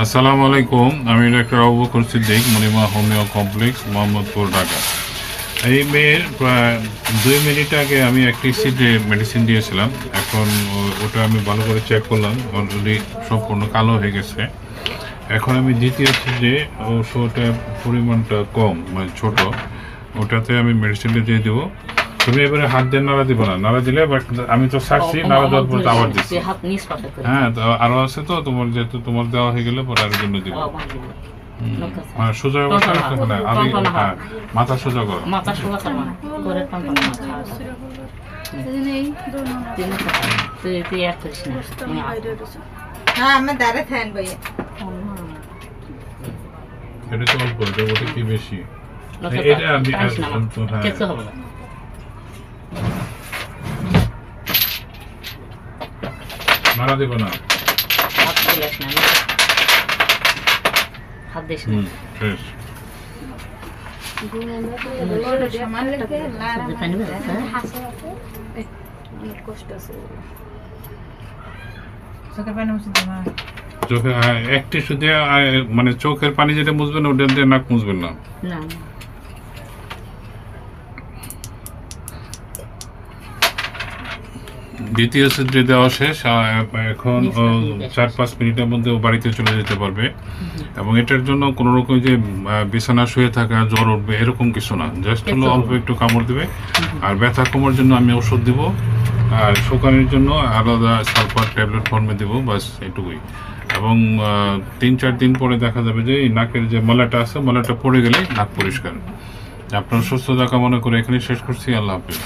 আসসালামু আলাইকুম, আমি doctor Abu Siddique Monima homeo complex, Mohammadpur, Dhaka. এই মেয়ের প্রায় দুই মিনিট আগে আমি একটি সিটে মেডিসিন দিয়েছিলাম। এখন ওটা আমি ভালো করে চেক করলাম অলরেডি সম্পূর্ণ কালো হয়ে গেছে। এখন আমি দ্বিতীয় সিটে ওষুধটার পরিমাণটা কম মানে ছোট, ওটাতে আমি মেডিসিনটা দিয়ে দেবো। তুমি এবারে হাত দিয়ে নাড়া দিব না। নাড়া দিলে বাট আমি তো ছাড়ছি নাড়া দেওয়ার পর আবার দিচ্ছি। হাত নিচ পাশে হ্যাঁ তো আরও আছে তো তোমার যেহেতু তোমার দেওয়া হয়ে গেলে পরে আরও জন্য দিব হ্যাঁ সোজা অবস্থা না আমি হ্যাঁ মাথা সোজা করো। মাথা সোজা করো টন হ্যাঁ এটা তো অল্প এটা ওটা কি বেশি? এটা আমি। হ্যাঁ। কিচ্ছু হবে না। মারা দেবো না হাত না। হাত দিস না শেষ হ্যাঁ? চোখে হ্যাঁ, একটি শুধু মানে চোখের পানি যেটা মুছবেন ওটা দিয়ে নাক মুছবেন না দ্বিতীয় সিদ্রে দেওয়া শেষ এখন চার পাঁচ মিনিটের মধ্যে ও বাড়িতে চলে যেতে পারবে। এবং এটার জন্য কোনো রকম যে বিছানা শুয়ে থাকা জ্বর উঠবে এরকম কিছু না। জাস্ট হলো অল্প একটু কামড় দেবে। আর ব্যথা কমার জন্য আমি ওষুধ দিব। আর শুকানোর জন্য আলাদা সালফার ট্যাবলেট ফর্মে দেবো বাস এটুকুই। এবং তিন চার দিন পরে দেখা যাবে যে এই নাকের যে মলাটা আছে মলাটা পড়ে গেলে নাক পরিষ্কার। আপনার সুস্থতা কামনা করে এখানে শেষ করছি। আল্লাহ হাফিজ।